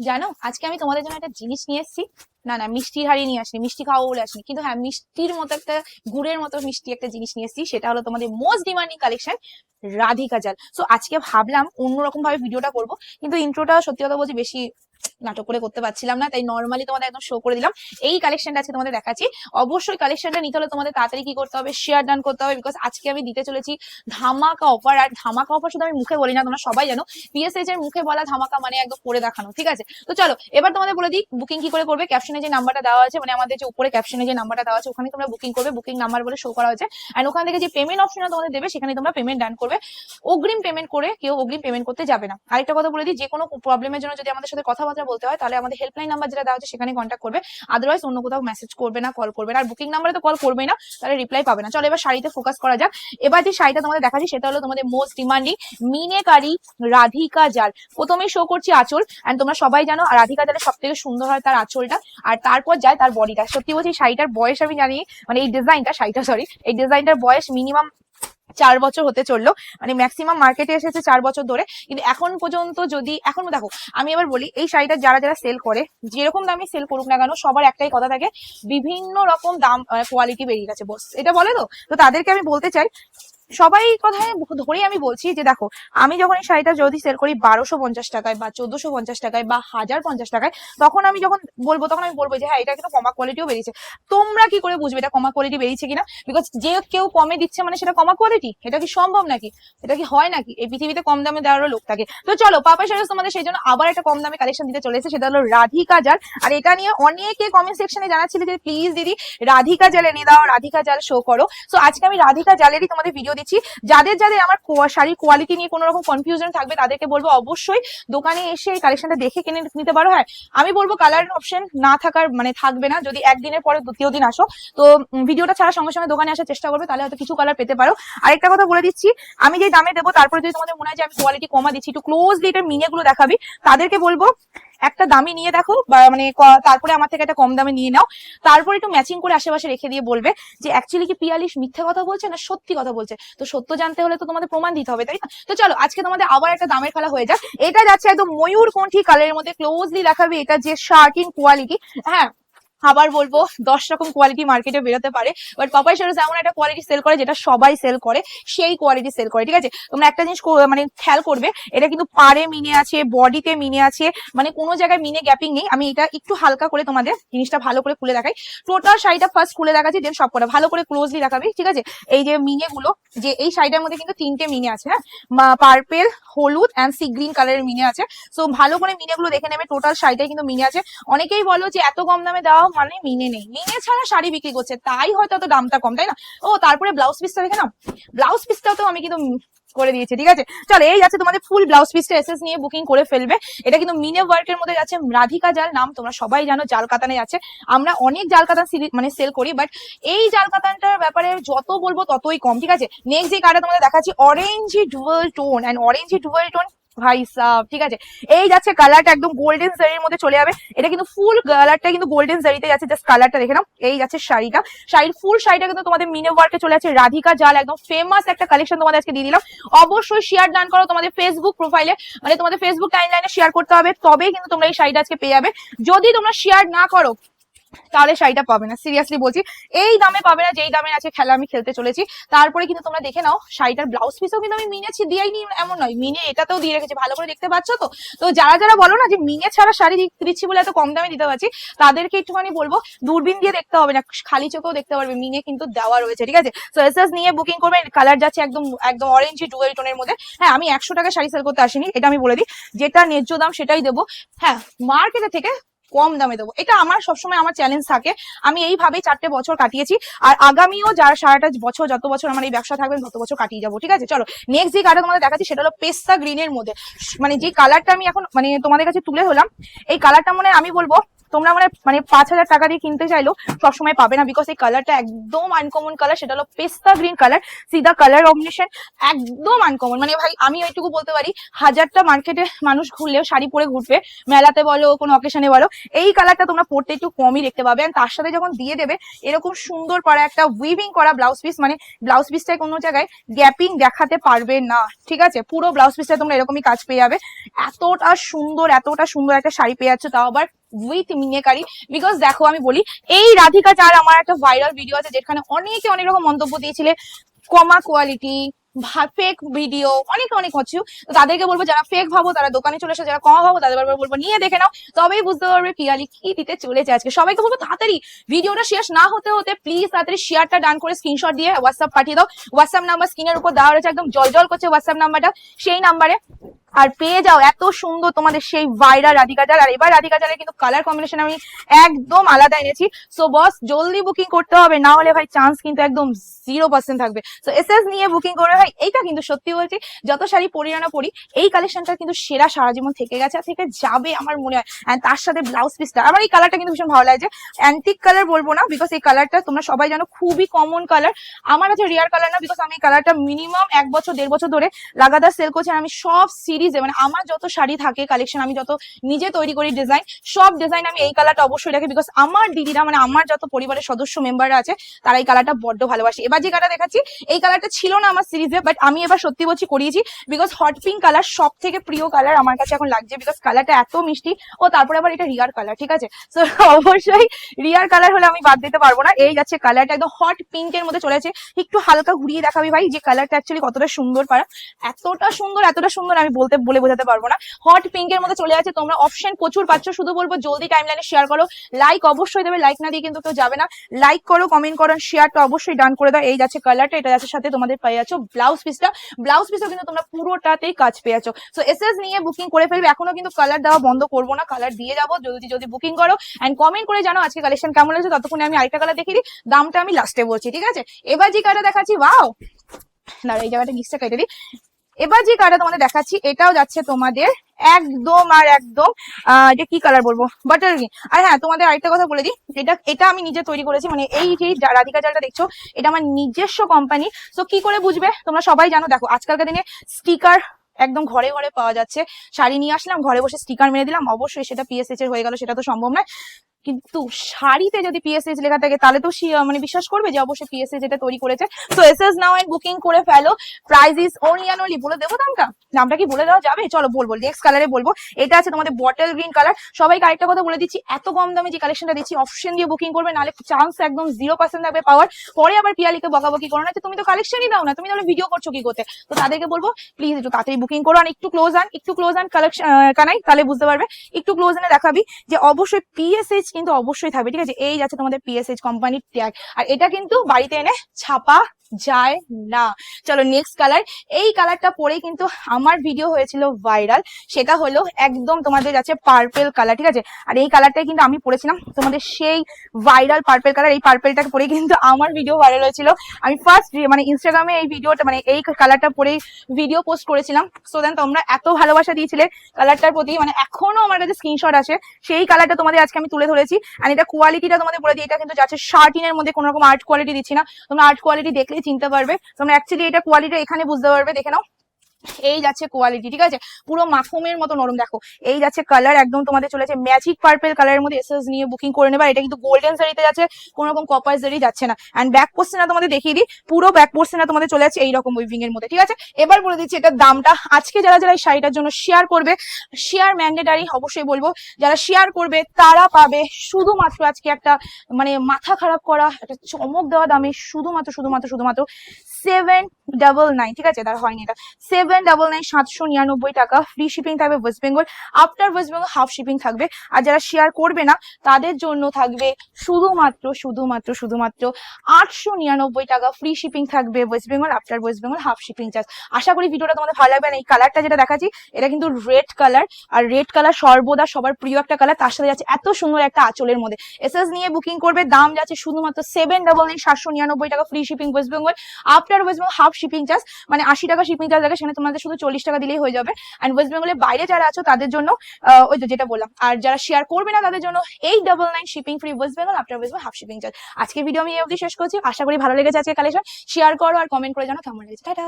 জানো আজকে আমি তোমাদের জন্য একটা জিনিস নিয়ে এসেছি। না না মিষ্টির হাড়ি নিয়ে আসিনি, মিষ্টি খাওয়াবো বলে আসিনি। কিন্তু হ্যাঁ মিষ্টির মতো একটা, গুড়ের মতো মিষ্টি একটা জিনিস নিয়ে এসেছি, সেটা হলো তোমাদের মোস্ট ডিমান্ডিং কালেকশন রাধিকা জাল। সো আজকে ভাবলাম অন্যরকম ভাবে ভিডিওটা করব, কিন্তু ইন্ট্রোটা সত্যি কথা বলছি বেশি নাটক করে করতে পারছিলাম না, তাই নর্মালি তোমাদের একদম শো করে দিলাম। এই কালেকশনটা আজকে তোমাদের দেখাচ্ছি। অবশ্যই কালেকশনটা নিতে হলে তোমাদের তাড়াতাড়ি কি করতে হবে শেয়ার ডান করতে হবে বিকজ আজকে আমি দিতে চলেছি ধামাকা অফার আর ধামাকা অফার শুধু আমি মুখে বলি না, তোমরা সবাই জানো পিএসএইচ এর মুখে বলা ধামাকা মানে একদম করে দেখানো, ঠিক আছে? তো চলো, এবার তোমাদের বলে দিই বুকিং কি করে করবে ক্যাপশনে যে নাম্বারটা দেওয়া আছে মানে আমাদের যে উপরে ক্যাপশনে যে নাম্বারটা দেওয়া আছে, ওখানে তোমরা বুকিং করবে বুকিং নাম্বার বলে শো করা হয়েছে। আর ওখান থেকে যে পেমেন্ট অপশনটা তোমাদের দেবে, সেখানে তোমরা পেমেন্ট ডান করবে। অগ্রিম পেমেন্ট করে কেউ অগ্রিম পেমেন্ট করতে যাবে না। আরেকটা কথা বলে দিই, যে কোনো প্রবলেমের জন্য যদি আমাদের সাথে কথাবার্তা বলতে হয়, তাহলে আমাদের হেল্পলাইন নাম্বার যেটা দেওয়া আছে, সেখানে কন্ট্যাক্ট করবে। আদারওয়াইজ অন্য কোথাও মেসেজ করবে না কল করবে না। আর বুকিং নাম্বারে তো কল করবে না, তাহলে রিপ্লাই পাবে না। চলো এবার শাড়িতে ফোকাস করা যাক। এবার যে শাড়িটা তোমাদের দেখাচ্ছি, সেটা হলো তোমাদের মোস্ট ডিমান্ডিং মিনেকারি রাধিকা জাল প্রথমেই শো করছি আঁচল। এন্ড তোমরা সবাই জানো রাধিকা জালের সব থেকে সুন্দর হয় তার আঁচলটা। আর তারপর যায় তার বডিটা। সত্যি বলছি, শাড়িটার বয়স আমি জানি মানে এই ডিজাইনটা শাড়িটা সরি এই ডিজাইনটার বয়স মিনিমাম চার বছর হতে চলল মানে ম্যাক্সিমাম মার্কেটে এসেছে চার বছর ধরে। কিন্তু এখন পর্যন্ত যদি, এখন দেখো, আমি এবার বলি, এই শাড়িটা যারা যারা সেল করে, যেরকম দামে সেল করুক না কেন, সবার একটাই কথা থাকে, বিভিন্ন রকম দাম কোয়ালিটি বেরিয়ে গেছে বস এটা বলে তো? তো তাদেরকে আমি বলতে চাই সবাই কথায় ধরেই আমি বলছি যে দেখো, আমি যখন এই শাড়িটা যদি সেল করি বারোশো পঞ্চাশ টাকায় বা চোদ্দশো পঞ্চাশ টাকায় বা হাজার পঞ্চাশ টাকায়, তখন আমি যখন বলব, তখন আমি বলব যে হ্যাঁ এটা কিন্তু কমা কোয়ালিটিও বেরিয়েছে। তোমরা কি করে বুঝবে এটা কমা কোয়ালিটি বেরিয়েছে কিনা? বিকজ যে কেউ কমে দিচ্ছে মানে সেটা কমা কোয়ালিটি এটা কি সম্ভব নাকি? এটা কি হয় নাকি? এই পৃথিবীতে কম দামে দেওয়ারও লোক থাকে। তো চলো, পাপা শাড়ি তোমাদের সেই জন্য আবার একটা কম দামে কালেকশন দিতে চলেছে সেটা হলো রাধিকা জাল। আর এটা নিয়ে অনেকে কমেন্ট সেকশনে জানাচ্ছিল যে প্লিজ দিদি, রাধিকা জাল এনে দাও, রাধিকা জাল শো করো। সো আজকে আমি রাধিকা জালেরই তোমাদের ভিডিও দিচ্ছি। যাদের যাদের আমার শাড়ির কোয়ালিটি নিয়ে কোনো রকম কনফিউশন থাকবে, তাদেরকে বলব অবশ্যই দোকানে এসে এই কালেকশনটা দেখে কিনে নিতে পারো। হ্যাঁ আমি বলব কালার অপশন না থাকার মানে থাকবে না। যদি একদিনের পরে দ্বিতীয় দিন আসো, তো ভিডিওটা ছাড়া সঙ্গে সঙ্গে দোকানে আসার চেষ্টা করবে, তাহলে হয়তো কিছু কালার পেতে পারো। আরেকটা কথা বলে দিচ্ছি, আমি যে দামে দেবো, তারপরে যদি তোমাদের মনে হয় যে আমি কোয়ালিটি কমা দিচ্ছি, একটু ক্লোজলি এটা মিনে গুলো দেখাবি, তাদেরকে বলব একটা দামি নিয়ে দেখো মানে তারপরে আমার থেকে একটা কম দামে নিয়ে নাও। তারপরে একটু ম্যাচিং করে আশেপাশে রেখে দিয়ে বলবে যে অ্যাকচুয়ালি কি পিয়ালিশ মিথ্যা কথা বলছে না সত্যি কথা বলছে? তো সত্য জানতে হলে তো তোমাদের প্রমাণ দিতে হবে, তাই না? তো চলো, আজকে তোমাদের আবার একটা দামের খেলা হয়ে যাক। এটা যাচ্ছে একদম ময়ূর কণ্ঠী কালারের মধ্যে ক্লোজলি দেখাবে এটা যে শার্ট ইন কোয়ালিটি হ্যাঁ আবার বলব, দশ রকম কোয়ালিটি মার্কেটে বেরোতে পারে বাট পাপাই শাড়ি এমন একটা কোয়ালিটি সেল করে যেটা সবাই সেল করে, সেই কোয়ালিটি সেল করে, ঠিক আছে? তোমরা একটা জিনিস মানে খেয়াল করবে, এটা কিন্তু পাড়ে মিনে আছে বডিতে মিনে আছে মানে কোনো জায়গায় মিনে গ্যাপিং নেই, আমি এটা একটু হালকা করে তোমাদের জিনিসটা ভালো করে খুলে দেখাই। টোটাল শাড়িটা ফার্স্ট খুলে দেখাচ্ছি দেন সব কটা, ভালো করে ক্লোজলি দেখাবি, ঠিক আছে? এই যে মিনে গুলো, যে এই শাড়িটার মধ্যে কিন্তু তিনটে মিনে আছে হ্যাঁ? পার্পেল হলুদ অ্যান্ড সি গ্রিন কালারের মিনে আছে। সো ভালো করে মিনে গুলো দেখে নেবে, টোটাল শাড়িটাই কিন্তু মিনে আছে। অনেকেই বলো যে এত কম দামে দেওয়া মানে মিনে নেই। মিনে ছাড়া শাড়ি বিক্রি করছে, তাই হয়তো এত দামটা কম, তাই না? ও, তারপরে ব্লাউজ পিসটা দেখে না ব্লাউজ পিসটাও তো আমি কিন্তু করে দিয়েছি, ঠিক আছে? চলো, এই যাচ্ছে তোমাদের ফুল ব্লাউজ পিসটা এসএস নিয়ে বুকিং করে ফেলবে। এটা কিন্তু মিনে ওয়ার্কের মধ্যে যাচ্ছে রাধিকা জাল নাম তোমরা সবাই জানো জাল কাতানে যাচ্ছে। আমরা অনেক জাল কাতান মানে সেল করি বাট এই জাল কাতানটার ব্যাপারে যত বলব ততই কম, ঠিক আছে? নেক্সট যে কার্ডটা তোমাদের দেখাচ্ছি orangey dual tone and orange dual tone ভাই সাব, ঠিক আছে? এই যাচ্ছে কালারটা একদম গোল্ডেন জারির মধ্যে চলে যাবে। এটা কিন্তু ফুল কালারটা কিন্তু গোল্ডেন জারিতে যাচ্ছে। জাস্ট কালারটা দেখে নাও। এই যাচ্ছে শাড়িটা। শাড়ির ফুল শাড়িটা কিন্তু তোমাদের মিনে ওয়ার্কে চলে যাচ্ছে। রাধিকা জাল, একদম ফেমাস একটা কালেকশন তোমাদের আজকে দিয়ে দিলাম। অবশ্যই শেয়ার ডান করো তোমাদের ফেসবুক প্রোফাইলে মানে তোমাদের ফেসবুক টাইম লাইনে শেয়ার করতে হবে। তবেই কিন্তু তোমরা এই শাড়িটা আজকে পেয়ে যাবে। যদি তোমরা শেয়ার না করো তাহলে শাড়িটা পাবে না সিরিয়াসলি বলছি। এই দামে পাবে না, যেই দামে আছে খেলা আমি খেলতে চলেছি। তারপরে কিন্তু তোমরা দেখে নাও, শাড়িটার ব্লাউজ পিসও কিন্তু আমি মিনেছি দিয়াই নি এমন নয়। মিনে এটাতেও দিয়ে রেখেছি, ভালো করে দেখতে পাচ্ছ তো? তো যারা যারা বলো না যে মিনে ছাড়া শাড়ি দিচ্ছি বলে এত কম দামে দিতে পারছি, তাদেরকে একটুখানি বলব, দূরবীন দিয়ে দেখতে হবে না, খালি চোখেও দেখতে পারবে, মিনে কিন্তু দেওয়া রয়েছে, ঠিক আছে? তো এস এস নিয়ে বুকিং করবে কালার যাচ্ছে একদম একদম অরেঞ্জ ডুয়েল টোনের মধ্যে। হ্যাঁ আমি একশো টাকা শাড়ি সেল করতে আসিনি, এটা আমি বলে দিই। যেটা ন্যায্য দাম সেটাই দেবো। হ্যাঁ মার্কেটে থেকে কম দামে দেবো। এটা আমার সবসময় আমার চ্যালেঞ্জ থাকে। আমি এইভাবেই চারটে বছর কাটিয়েছি। আর আগামীও যার সারাটা বছর, যত বছর আমার এই ব্যবসা থাকবে তত বছর কাটিয়ে যাব। ঠিক আছে? চলো নেক্সট যে কালার তোমাদের দেখাচ্ছি, সেটা হলো পেস্তা গ্রিনের মধ্যে। মানে যে কালারটা আমি এখন মানে তোমাদের কাছে তুলে হলাম, এই কালারটা মনে আমি বলব তোমরা মানে মানে পাঁচ হাজার টাকা দিয়ে কিনতে চাইলেও সবসময় পাবে না বিকজ এই কালারটা একদম আনকমন কালার সেটা হলো পেস্তা গ্রিন কালার সিদা কালার কম্বিনেশন একদম আনকমন মানে ভাই, আমি ওইটুকু বলতে পারি, হাজারটা মার্কেটে মানুষ ঘুরলেও শাড়ি পরে ঘুরবে, মেলাতে বলো, কোনো অকেশনে বলো, এই কালারটা তোমরা পড়তে একটু কমই দেখতে পাবে। আর তার সাথে যখন দিয়ে দেবে, এরকম সুন্দর করা একটা উইভিং করা ব্লাউজ পিস মানে ব্লাউজ পিসটায় কোনো জায়গায় গ্যাপিং দেখাতে পারবে না, ঠিক আছে? পুরো ব্লাউজ পিসটা তোমরা এরকমই কাজ পেয়ে যাবে। এতটা সুন্দর এতটা সুন্দর একটা শাড়ি পেয়ে যাচ্ছ তাও আবার উইথ মিনেকারি। বিকজ দেখো আমি বলি, এই রাধিকা চার আমার একটা ভাইরাল ভিডিও আছে যেখানে অনেকে অনেক রকম মন্তব্য দিয়েছিলে, কমা কোয়ালিটি ফেক ভিডিও অনেক অনেক হচ্ছে। তো তাদেরকে বলব যারা ফেক ভাবো, তারা দোকানে চলে এসে, যারা কমা ভাবো, তাদের বলব নিয়ে দেখে নাও। তবেই বুঝতে পারবে পিয়ালি কি দিতে চলেছে আজকে। সবাইকে বলব তাড়াতাড়ি ভিডিওটা শেষ না হতে হতে প্লিজ তাড়াতাড়ি শেয়ারটা ডান করে স্ক্রিনশট দিয়ে হোয়াটসঅ্যাপ পাঠিয়ে দাও। হোয়াটসঅ্যাপ নাম্বার স্ক্রিনের উপর দেওয়া রয়েছে, একদম জল জল করছে হোয়াটসঅ্যাপ নাম্বারটা সেই নাম্বারে আর পেয়ে যাও, এত সুন্দর তোমাদের সেই ভাইরাল রাধিকা জাল আর এবার রাধিকা জালের কিন্তু কালার কম্বিনেশন আমি একদম আলাদা এনেছি। সো বস জলদি বুকিং করতে হবে, না হলে ভাই চান্স কিন্তু একদম জিরো পার্সেন্ট থাকবে। সো এস এস নিয়ে বুকিং করে, ভাই, এইটা কিন্তু সত্যি বলছি, যত শাড়ি পরি না পরি, এই কালেকশনটা কিন্তু সেরা সারা জীবন থেকে গেছে আর থেকে যাবে আমার মনে হয়। অ্যান্ড তার সাথে ব্লাউজ পিসটা আমার এই কালারটা কিন্তু ভীষণ ভালো লাগছে অ্যান্টিক কালার বলব না বিকজ এই কালারটা তোমরা সবাই জানো, খুবই কমন কালার আমার কাছে রিয়ার কালার না বিকজ আমি এই কালারটা মিনিমাম এক বছর, দেড় বছর ধরে লাগাতার সেল করছি আমি সব সিরিজে মানে আমার যত শাড়ি থাকে কালেকশন আমি যত নিজে তৈরি করি ডিজাইন সব ডিজাইন আমি এই কালারটা অবশ্যই রাখি বিকজ আমার দিদিরা মানে আমার যত পরিবারের সদস্য মেম্বাররা আছে, তারা এই কালারটা বড্ড ভালোবাসে। এবার যে কালারটা দেখাচ্ছি, এই কালারটা ছিল না আমার সিরিজে বাট আমি এবার সত্যি বলছি করিয়েছি বিকজ হট পিঙ্ক কালার সব থেকে প্রিয় কালার আমার কাছে এখন লাগছে বিকজ কালারটা এত মিষ্টি, ও তারপরে আবার এটা রিয়ার কালার ঠিক আছে? তো অবশ্যই রিয়ার কালার হলে আমি বাদ দিতে পারব না। এই যাচ্ছে কালারটা একদম হট পিঙ্ক এর মধ্যে চলে যাচ্ছে। একটু হালকা ঘুরিয়ে দেখাবি ভাই, যে কালারটা অ্যাকচুয়ালি কতটা সুন্দর পারা এতটা সুন্দর এতটা সুন্দর আমি বলতে বলে বোঝাতে পারব না। হট পিঙ্কের মধ্যে চলে যাচ্ছে তোমরা অপশন প্রচুর পাচ্ছ। শুধু বলব, জলদি টাইম লাইনে শেয়ার করো। লাইক অবশ্যই দেবে। লাইক না দিয়ে কিন্তু কেউ যাবে না। লাইক করো কমেন্ট করো শেয়ারটা অবশ্যই ডান করে দাও। এই যাচ্ছে কালারটা এটা যাচ্ছে সাথে তোমাদের পেয়ে যাচ্ছ ব্লাউজ পিসটা ব্লাউজ পিসও কিন্তু তোমরা পুরোটাতেই কাজ পেয়ে যাচ্ছ। সো এস এস নিয়ে বুকিং করে ফেলবে। এখনও কিন্তু কালার দেওয়া বন্ধ করব না। কালার দিয়ে যাব। যদি যদি বুকিং করো। অ্যান্ড কমেন্ট করে জানো আজকে কালেকশন কেমন লাগছে। ততক্ষণে আমি আরেকটা কালার দেখিয়ে দিই। দামটা আমি লাস্টে বলছি, ঠিক আছে? এবার যে কালারটা দেখাচ্ছি ওয়াও দাঁড়া এই জায়গাটা নিচটা কেটে দিই। এবার যে কালারটা তোমাদের দেখাচ্ছি, এটাও যাচ্ছে তোমাদের একদম আর একদম এটা কি কালার বলব? বাটার গ্রিন আর হ্যাঁ তোমাদের আরেকটা কথা বলে দিই এটা এটা আমি নিজে তৈরি করেছি মানে এই যে রাধিকা জালটা দেখছ, এটা আমার নিজস্ব কোম্পানি তো কি করে বুঝবে? তোমরা সবাই জানো, দেখো, আজকালকার দিনে স্টিকার একদম ঘরে ঘরে পাওয়া যাচ্ছে। শাড়ি নিয়ে আসলাম, ঘরে বসে স্টিকার মেরে দিলাম, অবশ্যই সেটা পিএসএইচ এর হয়ে গেল, সেটা তো সম্ভব নয়। কিন্তু শাড়িতে যদি পিএসএইচ লেখা থাকে, তাহলে তো মানে বিশ্বাস করবে যে অবশ্যই পিএসএইচ এটা তৈরি করেছে। তো S S now and booking করে ফেলো। Price is only and only বলে দেবো দামটা। দামটা কি বলে দেওয়া যাবে? চলো বলব নেক্সট কালারে বলব। এটা আছে তোমাদের বটল গ্রিন কালার সবাইকে আরেকটা কথা বলে দিচ্ছি, এত কম দামে যে কালেকশনটা দিচ্ছি অপশন দিয়ে বুকিং করবে, নাহলে চান্স একদম জিরো পার্সেন্ট থাকবে পাওয়ার পরে আবার পিয়ালিকে বকাবকি করো না তুমি তো কালেকশনই দাও না, তুমি তাহলে ভিডিও করছ কি করতে? তো তাদেরকে বলব প্লিজ একটু তাড়াতাড়ি বুকিং করো, আর একটু ক্লোজ আন, একটু ক্লোজ আন কালেকশন কানাই, তাহলে বুঝতে পারবে। একটু ক্লোজ আনে দেখাবি যে অবশ্যই পিএসএইচ কিন্তু অবশ্যই থাকবে, ঠিক আছে? এই যাচ্ছে তোমাদের পিএসএইচ কোম্পানির ট্যাগ আর এটা কিন্তু বাড়িতে এনে ছাপা যায় না। চলো নেক্সট কালার এই কালারটা পরে কিন্তু আমার ভিডিও হয়েছিল ভাইরাল সেটা হলো একদম তোমাদের যাচ্ছে পার্পেল কালার ঠিক আছে? আর এই কালারটাই কিন্তু আমি পরেছিলাম। তোমাদের সেই ভাইরাল পার্পেল কালার এই পার্পেলটাকে পরে কিন্তু আমার ভিডিও ভাইরাল হয়েছিল। আমি ফার্স্ট মানে ইনস্টাগ্রামে এই ভিডিওটা মানে এই কালারটা পরেই ভিডিও পোস্ট করেছিলাম। সো দেন তোমরা এত ভালোবাসা দিয়েছিলে কালারটার প্রতি মানে এখনও আমার কাছে স্ক্রিনশট আছে। সেই কালারটা তোমাদের আজকে আমি তুলে ধরেছি। আর এটা কোয়ালিটিটা তোমাদের বলে দিই, এটা কিন্তু যাচ্ছে শার্টিনের মধ্যে কোনো রকম আর্ট কোয়ালিটি দিচ্ছি না। তোমরা আর্ট কোয়ালিটি দেখলেই চিনতে পারবে। তোমরা অ্যাকচুয়ালি এটা কোয়ালিটি এখানে বুঝতে পারবে। দেখে নাও। এই যাচ্ছে কোয়ালিটি ঠিক আছে? পুরো মাখুমের মতো নরম, দেখো। এই যাচ্ছে কালার একদম তোমাদের চলেছে ম্যাজিক পার্পেল কালারের মধ্যে এসএস নিয়ে বুকিং করে নেবা। এটা কিন্তু গোল্ডেন শাড়িতে যাচ্ছে কোনো রকম কপার জারি যাচ্ছে না। এন্ড ব্যাক পোর্শনটা তোমাদের দেখিয়ে দিই, পুরো ব্যাক পোর্শনটা তোমাদের চলে যাচ্ছে এইরকম উইভিং এর মধ্যে, ঠিক আছে? এবার বলে দিচ্ছি এটার দামটা। আজকে যারা যারা এই শাড়িটার জন্য শেয়ার করবে শেয়ার ম্যান্ডেটারি অবশ্যই বলব, যারা শেয়ার করবে, তারা পাবে শুধুমাত্র আজকে একটা মানে মাথা খারাপ করা, একটা চমক দেওয়া দামে শুধুমাত্র শুধুমাত্র শুধুমাত্র সেভেন ডাবল নাইন ঠিক আছে? তার হয়নি এটা। সেভেন ডাবল নাইন সাতশো নিরানব্বই টাকা ফ্রি শিপিং থাকবে West Bengal after West Bengal half shipping থাকবে। আর যারা শেয়ার করবে না, তাদের জন্য থাকবে শুধুমাত্র শুধুমাত্র শুধুমাত্র আটশো নিরানব্বই টাকা ফ্রি শিপিং থাকবে West Bengal after West Bengal half shipping charge আশা করি ভিডিওটা তোমাদের ভালো লাগবে এই কালারটা যেটা দেখাচ্ছি, এটা কিন্তু রেড কালার আর রেড কালার সর্বদা সবার প্রিয় একটা কালার তার সাথে যাচ্ছে এত সুন্দর একটা আঁচলের মধ্যে। এসএস নিয়ে বুকিং করবে, দাম যাচ্ছে শুধুমাত্র সেভেন ডাবল নাইন সাতশো নিরানব্বই টাকা free shipping West Bengal after West Bengal half shipping charge মানে আশি টাকা শিপিং চার্জ লাগে, সেখানে তোমাদের শুধু চল্লিশ টাকা দিলেই হয়ে যাবে। অ্যান্ড ওয়েস্ট বেঙ্গলের বাইরে যারা আছো, তাদের জন্য ওই তো যেটা বললাম, আর যারা শেয়ার করবে না, তাদের জন্য eight double nine shipping free West Bengal after West half shipping charge আজকের ভিডিও আমি এই অবধি শেষ করছি। আশা করি ভালো লেগেছে আজকে কালেকশন শেয়ার করো আর কমেন্ট করে জানো কেমন লেগেছে। টাটা!